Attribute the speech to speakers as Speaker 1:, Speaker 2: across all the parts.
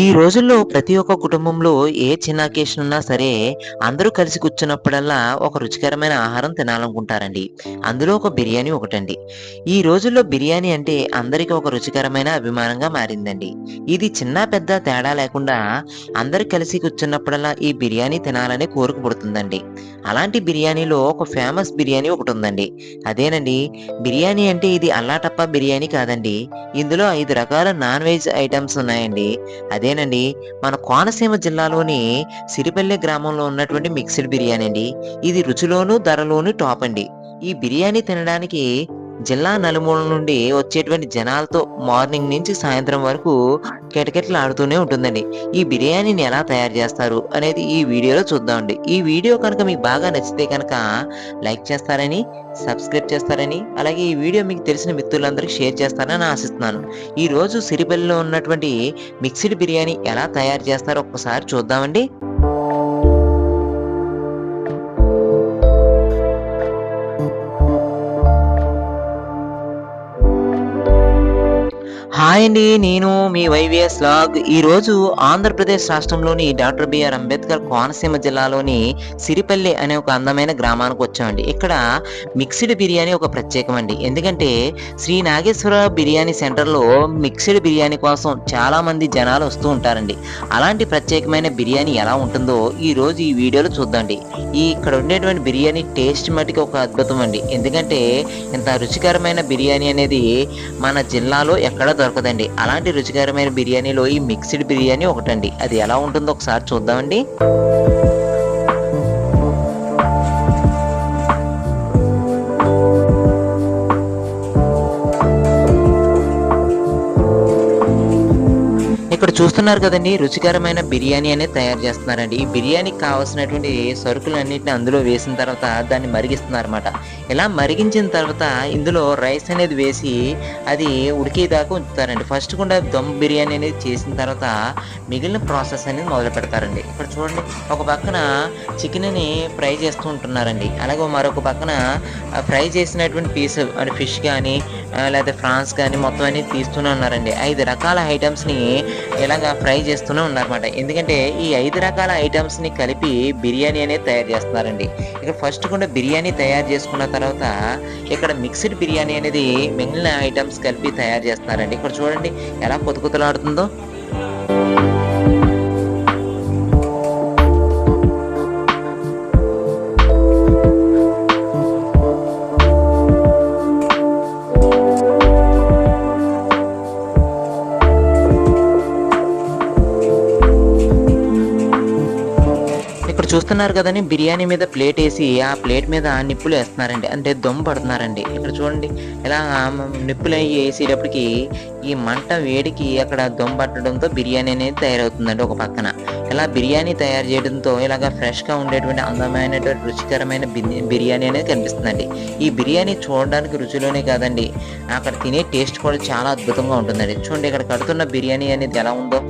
Speaker 1: ఈ రోజుల్లో ప్రతి ఒక్క కుటుంబంలో ఏ చిన్న అకేషన్ ఉన్నా సరే అందరూ కలిసి కూర్చున్నప్పుడల్లా ఒక రుచికరమైన ఆహారం తినాలనుకుంటారండి. అందులో ఒక బిర్యానీ ఒకటండి. ఈ రోజుల్లో బిర్యానీ అంటే అందరికీ ఒక రుచికరమైన అభిమానంగా మారిందండి. ఇది చిన్న పెద్ద తేడా లేకుండా అందరు కలిసి కూర్చున్నప్పుడల్లా ఈ బిర్యానీ తినాలనే కోరిక పుడుతుందండి. అలాంటి బిర్యానీలో ఒక ఫేమస్ బిర్యానీ ఒకటి ఉందండి అదేనండి బిర్యానీ అంటే ఇది అల్లాటప్ప బిర్యానీ కాదండి. ఇందులో ఐదు రకాల నాన్ వెజ్ ఐటమ్స్ ఉన్నాయండి అదేనండి. మన కోనసీమ జిల్లాలోని సిరిపల్లె గ్రామంలో ఉన్నటువంటి మిక్స్డ్ బిర్యానీ అండి. ఇది రుచిలోను ధరలోను టాప్ అండి ఈ బిర్యానీ తినడానికి జిల్లా నలుమూల నుండి వచ్చేటువంటి జనాలతో మార్నింగ్ నుంచి సాయంత్రం వరకు కిటకిటలు ఆడుతూనే ఉంటుందండి. ఈ బిర్యానీని ఎలా తయారు చేస్తారు అనేది ఈ వీడియోలో చూద్దామండి. ఈ వీడియో కనుక మీకు బాగా నచ్చితే కనుక లైక్ చేస్తారని సబ్స్క్రైబ్ చేస్తారని అలాగే ఈ వీడియో మీకు తెలిసిన మిత్రులందరికీ షేర్ చేస్తారని ఆశిస్తున్నాను. ఈ రోజు సిరిపల్లిలో ఉన్నటువంటి మిక్స్డ్ బిర్యానీ ఎలా తయారు చేస్తారో ఒక్కసారి చూద్దామండి. హాయ్ అండి నేను మీ వైవిఎస్ లాగ్. ఈ రోజు ఆంధ్రప్రదేశ్ రాష్ట్రంలోని డాక్టర్ బిఆర్ అంబేద్కర్ కోనసీమ జిల్లాలోని సిరిపల్లి అనే ఒక అందమైన గ్రామానికి వచ్చామండి. ఇక్కడ మిక్స్డ్ బిర్యానీ ఒక ప్రత్యేకం అండి ఎందుకంటే శ్రీ నాగేశ్వర బిర్యానీ సెంటర్లో మిక్స్డ్ బిర్యానీ కోసం చాలామంది జనాలు వస్తూ ఉంటారండి. అలాంటి ప్రత్యేకమైన బిర్యానీ ఎలా ఉంటుందో ఈ రోజు ఈ వీడియోలో చూద్దాండి ఈ ఇక్కడ ఉండేటువంటి బిర్యానీ టేస్ట్ మటుకు ఒక అద్భుతం అండి ఎందుకంటే ఇంత రుచికరమైన బిర్యానీ అనేది మన జిల్లాలో ఎక్కడ దొరకదు. దొరకదండి అలాంటి రుచికరమైన బిర్యానీలో ఈ మిక్స్డ్ బిర్యానీ ఒకటండి. అది ఎలా ఉంటుందో ఒకసారి చూద్దామండి. ఇక్కడ చూస్తున్నారు కదండి రుచికరమైన బిర్యానీ అనేది తయారు చేస్తున్నారండి. ఈ బిర్యానీకి కావాల్సినటువంటి సరుకులన్నింటిని అందులో వేసిన తర్వాత దాన్ని మరిగిస్తున్నారు అనమాట ఇలా మరిగించిన తర్వాత ఇందులో రైస్ అనేది వేసి అది ఉడికేదాకా ఉంచుతారండి. ఫస్ట్ కూడా దమ్ బిర్యానీ అనేది చేసిన తర్వాత మిగిలిన ప్రాసెస్ అనేది మొదలు పెడతారండి. ఇక్కడ చూడండి ఒక పక్కన చికెన్ని ఫ్రై చేస్తూ ఉంటున్నారండి. అలాగే మరొక పక్కన ఫ్రై చేసినటువంటి పీస్ అంటే ఫిష్ కానీ లేదా ఫ్రాన్స్ కానీ మొత్తం అన్ని తీస్తూనే ఉన్నారండి. ఐదు రకాల ఐటమ్స్ని ఇలాగా ఫ్రై చేస్తూనే ఉన్నారన్నమాట. ఎందుకంటే ఈ ఐదు రకాల ఐటమ్స్ని కలిపి బిర్యానీ అనేది తయారు చేస్తున్నారండి. ఇక్కడ ఫస్ట్ కూడా బిర్యానీ తయారు చేసుకున్న తర్వాత ఇక్కడ మిక్స్డ్ బిర్యానీ అనేది మిగిలిన ఐటమ్స్ కలిపి తయారు చేస్తున్నారండి. ఇక్కడ చూడండి ఎలా కొత్త చూస్తున్నారు కదండి. బిర్యానీ మీద ప్లేట్ వేసి ఆ ప్లేట్ మీద నిప్పులు వేస్తున్నారండి. అంటే దమ్ పడుతున్నారండి. ఇక్కడ చూడండి. ఇలా నిప్పులు అవి వేసేటప్పటికి ఈ మంట వేడికి అక్కడ దమ్ పట్టడంతో బిర్యానీ అనేది తయారవుతుందండి ఒక పక్కన. ఇలా బిర్యానీ తయారు చేయడంతో ఇలాగ ఫ్రెష్గా ఉండేటువంటి అందమైనటువంటి రుచికరమైన బిర్యానీ అనేది కనిపిస్తుందండి. ఈ బిర్యానీ చూడడానికి రుచిలోనే కాదండి. అక్కడ తినే టేస్ట్ కూడా చాలా అద్భుతంగా ఉంటుందండి. చూడండి ఇక్కడ కడుతున్న బిర్యానీ అనేది ఎలా ఉందో.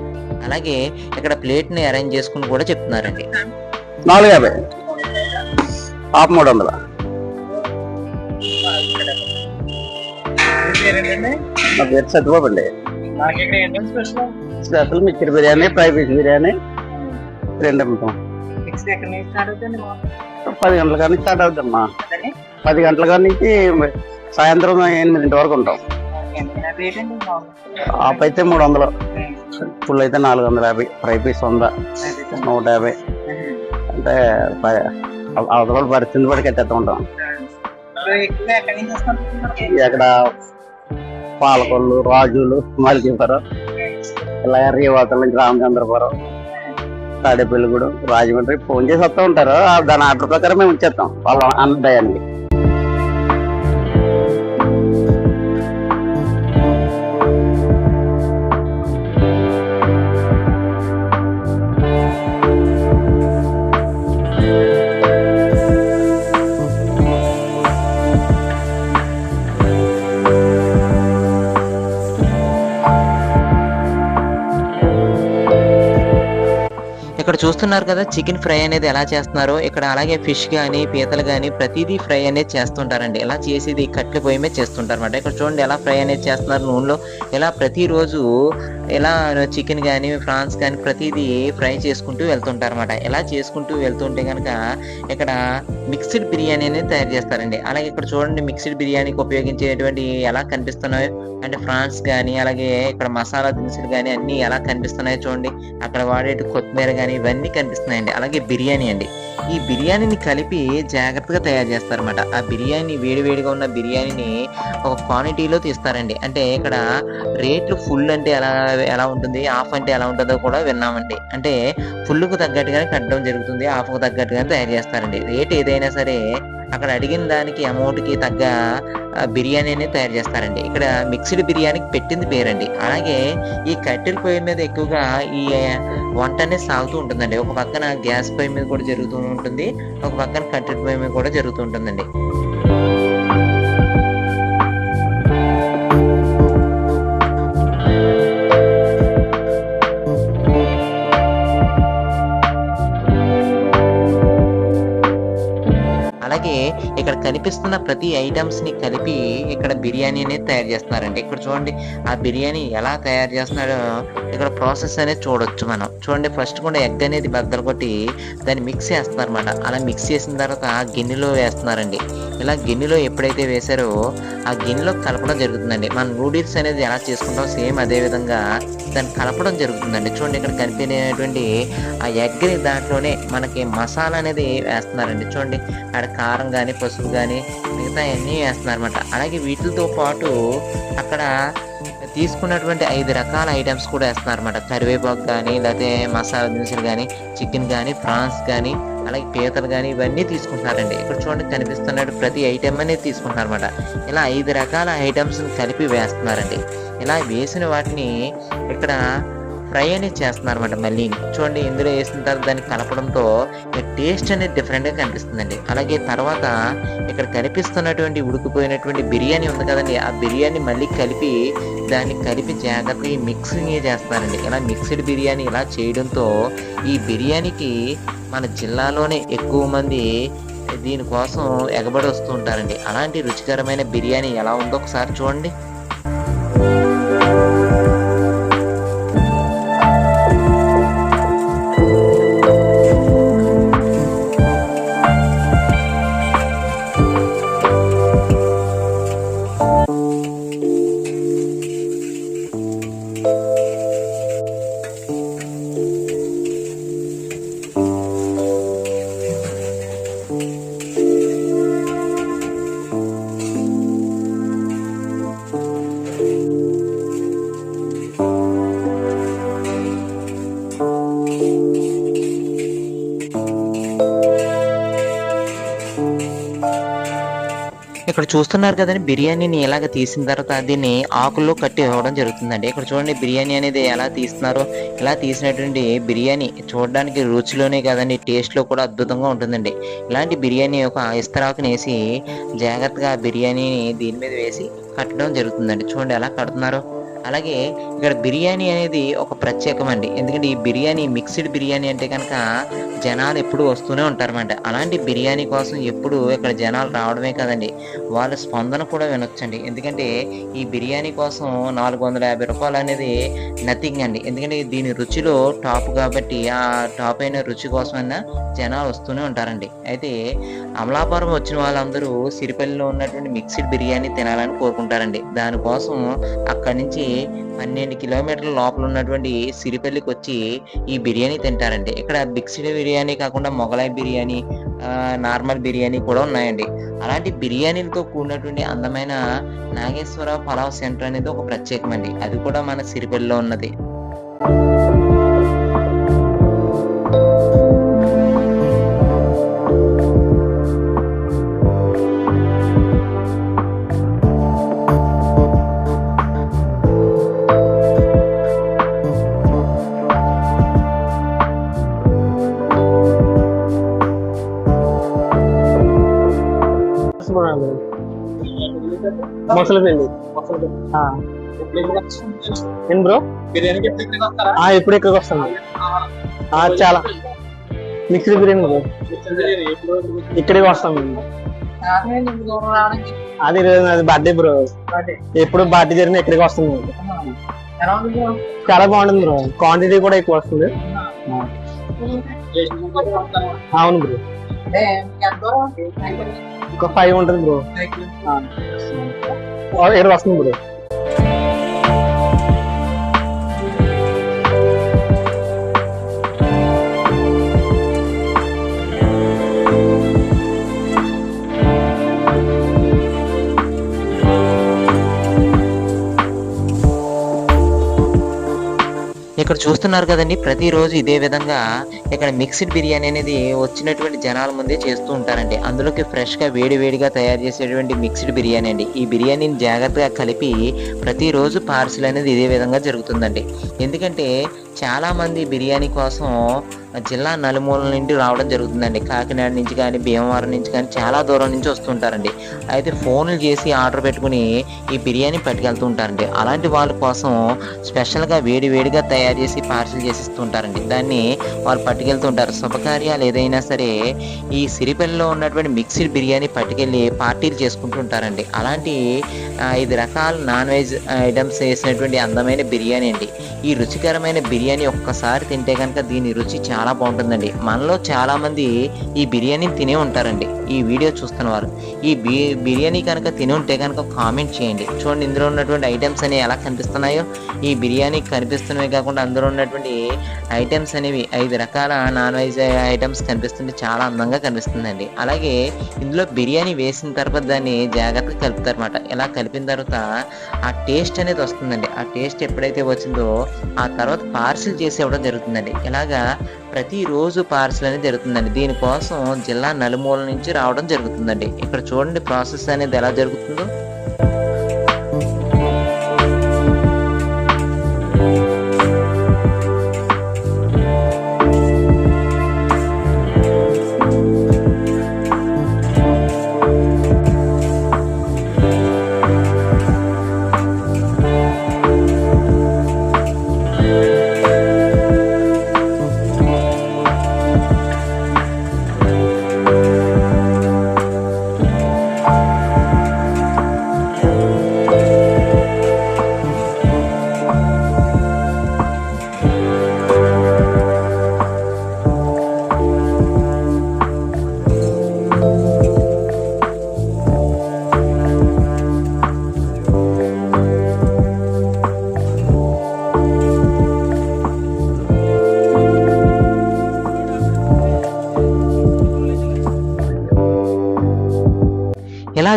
Speaker 1: అలాగే ఇక్కడ ప్లేట్ని అరేంజ్ చేసుకుని కూడా చెప్తున్నారండి.
Speaker 2: నాలుగు యాభై ఆఫ్ మూడు వందల. నా పేరు సత్యబాబు అండి. Special mixture biryani fry piece biryani రెండు అమ్ముతాం. పది గంటల కానీ స్టార్ట్ అవుద్దమ్మా పది గంటల కానీ నుంచి సాయంత్రం ఎనిమిదింటి వరకు ఉంటాం. ఆప్ అయితే మూడు వందలు. ఫుల్ అయితే నాలుగు వందల యాభై. ఫ్రై పీస్ వంద. నూట యాభై. అంటే అవతల పరిస్థితి బట్టి కట్టేస్తూ ఉంటాం. ఇక్కడ పాలకొల్లు రాజులు మల్కీపురం ఇలా రీవాతల నుంచి రామచంద్రపురం తాడేపల్లిగూడెం రాజమండ్రి ఫోన్ చేసి వస్తూ ఉంటారు. దాని ఆర్డర్ ప్రకారం మేము ఇచ్చేస్తాం. వాళ్ళ
Speaker 1: అన్నదయాన్ని చూస్తున్నారు కదా చికెన్ ఫ్రై అనేది ఎలా చేస్తున్నారో. ఇక్కడ అలాగే ఫిష్ కానీ పీతలు కానీ ప్రతిదీ ఫ్రై అనేది చేస్తుంటారండి. ఇలా చేసేది కట్టెల పొయ్యి మీద చేస్తుంటారు అనమాట ఇక్కడ చూడండి ఎలా ఫ్రై అనేది చేస్తున్నారు నూనెలో. ఇలా ప్రతిరోజు ఇలా చికెన్ కానీ ఫ్రాన్స్ కానీ ప్రతిదీ ఫ్రై చేసుకుంటూ వెళ్తుంటారనమాట ఇలా చేసుకుంటూ వెళ్తుంటే కనుక ఇక్కడ మిక్స్డ్ బిర్యానీ అనేది తయారు చేస్తారండి. అలాగే ఇక్కడ చూడండి మిక్స్డ్ బిర్యానీకి ఉపయోగించేటువంటి ఎలా కనిపిస్తున్నాయో అంటే ఫ్రాన్స్ కానీ అలాగే ఇక్కడ మసాలా దినుసులు కానీ అన్ని ఎలా కనిపిస్తున్నాయో చూడండి. అక్కడ వాడే కొత్తిమీర కానీ ఇవన్నీ కనిపిస్తున్నాయండి. అలాగే బిర్యానీ అండి. ఈ బిర్యానీని కలిపి జాగ్రత్తగా తయారు చేస్తారన్నమాట. ఆ బిర్యానీ వేడివేడిగా ఉన్న బిర్యానీని ఒక క్వాంటిటీలో తీస్తారండి. అంటే ఇక్కడ రేట్లు ఫుల్ అంటే ఎలా ఎలా ఉంటుంది ఆఫ్ అంటే ఎలా ఉంటుందో కూడా విన్నామండి. అంటే ఫుల్కు తగ్గట్టుగానే కట్టడం జరుగుతుంది హాఫ్కు తగ్గట్టుగానే తయారు చేస్తారండి. రేట్ ఏదైనా సరే అక్కడ అడిగిన దానికి అమౌంట్కి తగ్గ బిర్యానీ అనేది తయారు చేస్తారండి. ఇక్కడ మిక్స్డ్ బిర్యానీకి పెట్టింది పేరండి. అలాగే ఈ కట్టెల పొయ్యి మీద ఎక్కువగా ఈ వంట అనేది సాగుతూ ఉంటుందండి. ఒక పక్కన గ్యాస్ పొయ్యి మీద కూడా జరుగుతూ ఉంటుంది. ఒక పక్కన కట్టెల పొయ్యి మీద కూడా జరుగుతూ ఉంటుందండి. ఇక్కడ కనిపిస్తున్న ప్రతి ఐటమ్స్ని కలిపి ఇక్కడ బిర్యానీ అనేది తయారు చేస్తున్నారండి. ఇక్కడ చూడండి ఆ బిర్యానీ ఎలా తయారు చేస్తున్నాడో ఇక్కడ ప్రాసెస్ అనేది చూడొచ్చు మనం. చూడండి ఫస్ట్ కూడా ఎగ్ అనేది బద్దలు కొట్టి దాన్ని మిక్స్ చేస్తున్నారన్నమాట. అలా మిక్స్ చేసిన తర్వాత గిన్నెలో వేస్తున్నారండి. ఇలా గిన్నెలో ఎప్పుడైతే వేశారో ఆ గిన్నెలో కలపడం జరుగుతుందండి. మన నూడిల్స్ అనేది ఎలా చేసుకుంటాం సేమ్ అదే విధంగా దాన్ని కలపడం జరుగుతుందండి. చూడండి ఇక్కడ కనిపించేటువంటి ఆ ఎగ్ని దాంట్లోనే మనకి మసాలా అనేది వేస్తున్నారండి. చూడండి అక్కడ కారం కానీ పసుపు కానీ మిగతా అన్నీ వేస్తున్నారనమాట అలాగే వీటితో పాటు అక్కడ తీసుకున్నటువంటి ఐదు రకాల ఐటమ్స్ కూడా వేస్తున్నారు అనమాట కరివేపాకు కానీ లేకపోతే మసాలా దినుసులు కానీ చికెన్ కానీ ప్రాన్స్ కానీ అలాగే పీతలు కానీ ఇవన్నీ తీసుకుంటున్నారండి. ఇక్కడ చూడండి కనిపిస్తున్నట్టు ప్రతి ఐటెం అనేది తీసుకుంటున్నారు అనమాట ఇలా ఐదు రకాల ఐటమ్స్ కలిపి వేస్తున్నారండి. ఇలా వేసిన వాటిని ఇక్కడ ఫ్రై అనేది చేస్తున్నారు అనమాట మళ్ళీ. చూడండి ఇందులో వేసిన తర్వాత దాన్ని కలపడంతో టేస్ట్ అనేది డిఫరెంట్గా కనిపిస్తుందండి. అలాగే తర్వాత ఇక్కడ కనిపిస్తున్నటువంటి ఉడికిపోయినటువంటి బిర్యానీ ఉంది కదండి. ఆ బిర్యానీ మళ్ళీ కలిపి దాన్ని కలిపి జాగ్రత్తగా మిక్సింగ్ చేస్తారండి ఇలా మిక్స్డ్ బిర్యానీ ఇలా చేయడంతో ఈ బిర్యానీకి మన జిల్లాలోనే ఎక్కువ మంది దీనికోసం ఎగబడి వస్తూ ఉంటారండి. అలాంటి రుచికరమైన బిర్యానీ ఎలా ఉందో ఒకసారి చూడండి. చూస్తున్నారు కదండి బిర్యానీని ఇలాగ తీసిన తర్వాత దీన్ని ఆకుల్లో కట్టి ఇవ్వడం జరుగుతుందండి. ఇక్కడ చూడండి బిర్యానీ అనేది ఎలా తీస్తున్నారో ఇలా తీసినటువంటి బిర్యానీ చూడడానికి రుచిలోనే కాదండి టేస్ట్లో కూడా అద్భుతంగా ఉంటుందండి. ఇలాంటి బిర్యానీ ఒక ఇస్తరాకుని వేసి జాగ్రత్తగా బిర్యానీని దీని మీద వేసి కట్టడం జరుగుతుందండి. చూడండి ఎలా కడుతున్నారో. అలాగే ఇక్కడ బిర్యానీ అనేది ఒక ప్రత్యేకమండి. ఎందుకంటే ఈ బిర్యానీ మిక్స్డ్ బిర్యానీ అంటే కనుక జనాలు ఎప్పుడు వస్తూనే ఉంటారన్నమాట. అలాంటి బిర్యానీ కోసం ఎప్పుడు ఇక్కడ జనాలు రావడమే కదండి. వాళ్ళ స్పందన కూడా వినొచ్చండి. ఎందుకంటే ఈ బిర్యానీ కోసం నాలుగు వందల యాభై రూపాయలు అనేది నథింగ్ అండి. ఎందుకంటే దీని రుచిలో టాప్ కాబట్టి ఆ టాప్ అయిన రుచి కోసమైనా జనాలు వస్తూనే ఉంటారండి. అయితే అమలాపురం వచ్చిన వాళ్ళందరూ సిరిపల్లిలో ఉన్నటువంటి మిక్స్డ్ బిర్యానీ తినాలని కోరుకుంటారండి. దానికోసం అక్కడి నుంచి పన్నెండు కిలోమీటర్ల లోపల ఉన్నటువంటి సిరిపల్లికి వచ్చి ఈ బిర్యానీ తింటారండి. ఇక్కడ బిక్సిడ్ బిర్యానీ కాకుండా మొగలాయి బిర్యానీ నార్మల్ బిర్యానీ కూడా ఉన్నాయండి. అలాంటి బిర్యానీలతో కూడినటువంటి అందమైన నాగేశ్వర పలావ్ సెంటర్ అనేది ఒక ప్రత్యేకమండి. అది కూడా మన సిరిపల్లిలో ఉన్నది.
Speaker 2: thank you బ్రో
Speaker 3: ఎప్పుడు ఇక్కడికి వస్తారా
Speaker 2: ఆ ఇప్పుడు ఇక్కడికి వస్తాను.
Speaker 3: ఆ, చాలా. Mixed biryani bro. ఇక్కడికి వస్తాం అది అది బర్త్డే బ్రో. ఎప్పుడు బర్త్డే జరిగిన ఇక్కడికి వస్తాం మేము చాలా బాగుంటుంది బ్రో. క్వాంటిటీ కూడా ఎక్కువ వస్తుంది. అవును? బ్రో. ఒక ఫైవ్ ఉంటుంది బ్రో. ఇక్కడ వస్తుంది బ్రో
Speaker 1: ఇక్కడ చూస్తున్నారు కదండి ప్రతిరోజు ఇదే విధంగా ఇక్కడ మిక్స్డ్ బిర్యానీ అనేది వచ్చినటువంటి జనాల ముందే చేస్తూ ఉంటారండి. అందులోకి ఫ్రెష్గా వేడి వేడిగా తయారు చేసేటువంటి మిక్స్డ్ బిర్యానీ అండి. ఈ బిర్యానీని జాగ్రత్తగా కలిపి ప్రతిరోజు పార్సిల్ అనేది ఇదే విధంగా జరుగుతుందండి. ఎందుకంటే చాలామంది బిర్యానీ కోసం జిల్లా నలుమూలల నుండి రావడం జరుగుతుందండి. కాకినాడ నుంచి కానీ భీమవరం నుంచి కానీ చాలా దూరం నుంచి వస్తుంటారండి. అయితే ఫోన్లు చేసి ఆర్డర్ పెట్టుకుని ఈ బిర్యానీ పట్టుకెళ్తూ ఉంటారండి. అలాంటి వాళ్ళ కోసం స్పెషల్గా వేడి వేడిగా తయారు చేసి పార్సిల్ చేసిస్తుంటారండి. దాన్ని వాళ్ళు పట్టుకెళ్తుంటారు శుభకార్యాలు ఏదైనా సరే ఈ సిరిపల్లిలో ఉన్నటువంటి మిక్స్డ్ బిర్యానీ పట్టుకెళ్ళి పార్టీలు చేసుకుంటూ ఉంటారండి. అలాంటి ఐదు రకాల నాన్ వెజ్ ఐటమ్స్ వేసినటువంటి అందమైన బిర్యానీ అండి. ఈ రుచికరమైన బిర్యానీ బిర్యానీ ఒక్కసారి తింటే కనుక దీని రుచి చాలా బాగుంటుందండి. మనలో చాలామంది ఈ బిర్యానీ తినే ఉంటారండి. ఈ వీడియో చూస్తున్న వారు. ఈ బి బిర్యానీ కనుక తిని ఉంటే కనుక కామెంట్ చేయండి. చూడండి ఇందులో ఉన్నటువంటి ఐటమ్స్ అనేవి ఎలా కనిపిస్తున్నాయో. ఈ బిర్యానీ కనిపిస్తున్నవి కాకుండా అందులో ఉన్నటువంటి ఐటమ్స్ అనేవి ఐదు రకాల నాన్ వెజ్ ఐటమ్స్ కనిపిస్తుంటే చాలా అందంగా కనిపిస్తుందండి. అలాగే ఇందులో బిర్యానీ వేసిన తర్వాత దాన్ని జాగ్రత్తగా కలుపుతారన్నమాట ఇలా కలిపిన తర్వాత ఆ టేస్ట్ అనేది వస్తుందండి. ఆ టేస్ట్ ఎప్పుడైతే వచ్చిందో ఆ తర్వాత పార్సిల్ చేసి ఇవ్వడం జరుగుతుందండి. ఇలాగా ప్రతిరోజు పార్సిల్ అనేది జరుగుతుందండి. దీనికోసం జిల్లా నలుమూల నుంచి రావడం జరుగుతుందండి. ఇక్కడ చూడండి ప్రాసెస్ అనేది ఎలా జరుగుతుందో.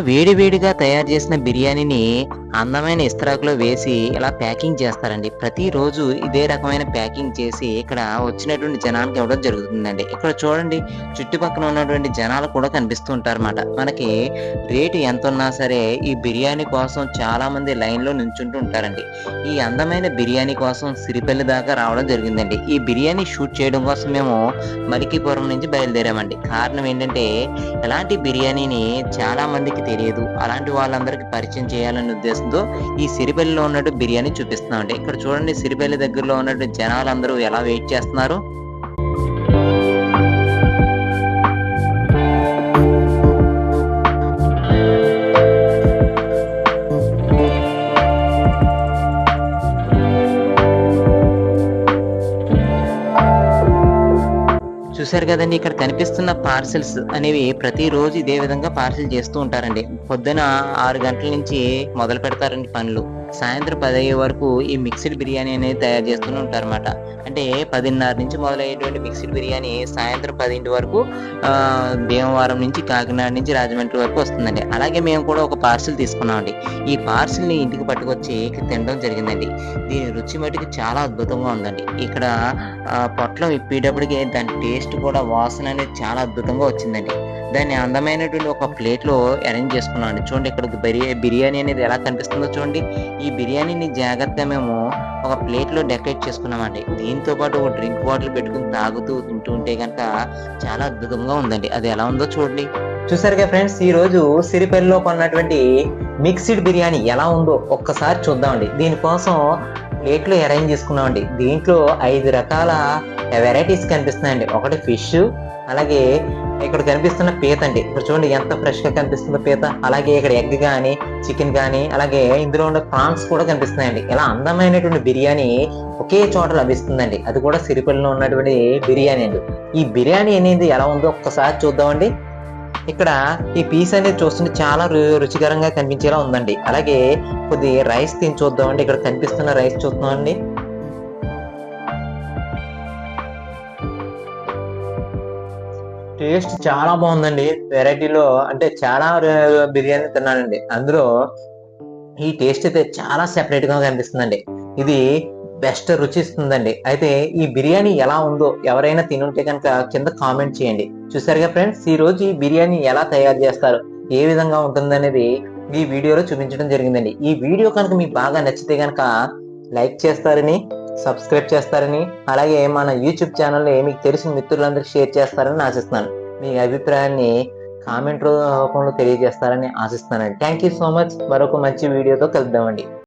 Speaker 1: వేడివేడిగా తయారు చేసిన బిర్యానీని అందమైన ఇస్త్రాకులో వేసి ఇలా ప్యాకింగ్ చేస్తారండి. ప్రతిరోజు ఇదే రకమైన ప్యాకింగ్ చేసి ఇక్కడ వచ్చినటువంటి జనానికి ఇవ్వడం జరుగుతుందండి. ఇక్కడ చూడండి చుట్టుపక్కల ఉన్నటువంటి జనాలు కూడా కనిపిస్తూ ఉంటారు మనకి రేటు ఎంత ఉన్నా సరే ఈ బిర్యానీ కోసం చాలా మంది లైన్లో నించుంటూ ఉంటారండి. ఈ అందమైన బిర్యానీ కోసం సిరిపల్లి దాకా రావడం జరిగిందండి. ఈ బిర్యానీ షూట్ చేయడం కోసం మేము మలికీపురం నుంచి బయలుదేరామండి. కారణం ఏంటంటే ఎలాంటి బిర్యానీని చాలా మందికి తెలియదు. అలాంటి వాళ్ళందరికీ పరిచయం చేయాలనే ఉద్దేశంతో ఈ సిరిపల్లిలో ఉన్నట్టు బిర్యానీ చూపిస్తున్నామండి. ఇక్కడ చూడండి సిరిపల్లి దగ్గరలో ఉన్నట్టు జనాలందరూ ఎలా వెయిట్ చేస్తున్నారు. చూసారు కదండి ఇక్కడ కనిపిస్తున్న పార్సిల్స్ అనేవి ప్రతిరోజు ఇదే విధంగా పార్సిల్ చేస్తూ ఉంటారండి. పొద్దున ఆరు గంటల నుంచి మొదలు పెడతారండి పనులు. సాయంత్రం పది అయ్యే వరకు ఈ మిక్స్డ్ బిర్యానీ అనేది తయారు చేస్తూనే ఉంటారన్నమాట. అంటే పదిన్నర నుంచి మొదలయ్యేటువంటి మిక్స్డ్ బిర్యానీ సాయంత్రం పదింటి వరకు భీమవరం నుంచి కాకినాడ నుంచి రాజమండ్రి వరకు వస్తుందండి. అలాగే మేము కూడా ఒక పార్సిల్ తీసుకున్నామండి. ఈ పార్సిల్ని ఇంటికి పట్టుకొచ్చి తినడం జరిగిందండి. దీని రుచి మటుకు చాలా అద్భుతంగా ఉందండి. ఇక్కడ పొట్లం ఇప్పేటప్పటికి దాని టేస్ట్ కూడా వాసన అనేది చాలా అద్భుతంగా వచ్చిందండి. దాన్ని అందమైనటువంటి ఒక ప్లేట్లో అరేంజ్ చేసుకున్నాం అండి చూడండి ఇక్కడ బిర్యా బిర్యానీ అనేది ఎలా కనిపిస్తుందో చూడండి. ఈ ఈ బిర్యానీని జాగ్రత్తగా మేము ఒక ప్లేట్లో డెకరేట్ చేసుకున్నామండి. దీంతో పాటు ఒక డ్రింక్ బాటిల్ పెట్టుకుని తాగుతూ తింటూ ఉంటే కనుక చాలా అద్భుతంగా ఉందండి. అది ఎలా ఉందో చూడండి. చూసారుగా ఫ్రెండ్స్ ఈ రోజు సిరిపల్లిలో కొన్నటువంటి మిక్స్డ్ బిర్యానీ ఎలా ఉందో ఒక్కసారి చూద్దామండి. దీనికోసం ప్లేట్లో అరేంజ్ చేసుకున్నామండి. దీంట్లో ఐదు రకాల వెరైటీస్ కనిపిస్తున్నాయండి. ఒకటి ఫిష్ అలాగే ఇక్కడ కనిపిస్తున్న పీత అండి. ఇక్కడ చూడండి ఎంత ఫ్రెష్గా కనిపిస్తుందో పీత. అలాగే ఇక్కడ ఎగ్ కానీ చికెన్ కానీ అలాగే ఇందులో ఉన్న ప్రాన్స్ కూడా కనిపిస్తున్నాయండి. ఇలా అందమైనటువంటి బిర్యానీ ఒకే చోట లభిస్తుందండి. అది కూడా సిరిపల్లిలో ఉన్నటువంటి బిర్యానీ అండి. ఈ బిర్యానీ అనేది ఎలా ఉందో ఒక్కసారి చూద్దామండి. ఇక్కడ ఈ పీస్ అనేది చూస్తుంటే చాలా రు- రుచికరంగా కనిపించేలా ఉందండి. అలాగే కొద్ది రైస్ తిని చూద్దామండి. ఇక్కడ కనిపిస్తున్న రైస్ చూద్దామండి టేస్ట్ చాలా బాగుందండి. వెరైటీలో అంటే చాలా బిర్యానీ తిన్నానండి. అందులో ఈ టేస్ట్ అయితే చాలా సెపరేట్గా కనిపిస్తుందండి. ఇది బెస్ట్ రుచి ఇస్తుందండి అయితే ఈ బిర్యానీ ఎలా ఉందో ఎవరైనా తినుంటే కనుక కింద కామెంట్ చేయండి. చూసారుగా ఫ్రెండ్స్ ఈ రోజు ఈ బిర్యానీ ఎలా తయారు చేస్తారు? ఏ విధంగా ఉంటుందనేది ఈ వీడియోలో చూపించడం జరిగిందండి. ఈ వీడియో కనుక మీకు బాగా నచ్చితే కనుక లైక్ చేస్తారని సబ్స్క్రైబ్ చేస్తారని అలాగే మన యూట్యూబ్ ఛానల్లో మీకు తెలిసిన మిత్రులందరికీ షేర్ చేస్తారని ఆశిస్తున్నాను. మీ అభిప్రాయాన్ని కామెంట్ రూపంలో తెలియజేస్తారని ఆశిస్తున్నాను. Thank you so much. మరొక మంచి వీడియోతో కలుద్దామండి.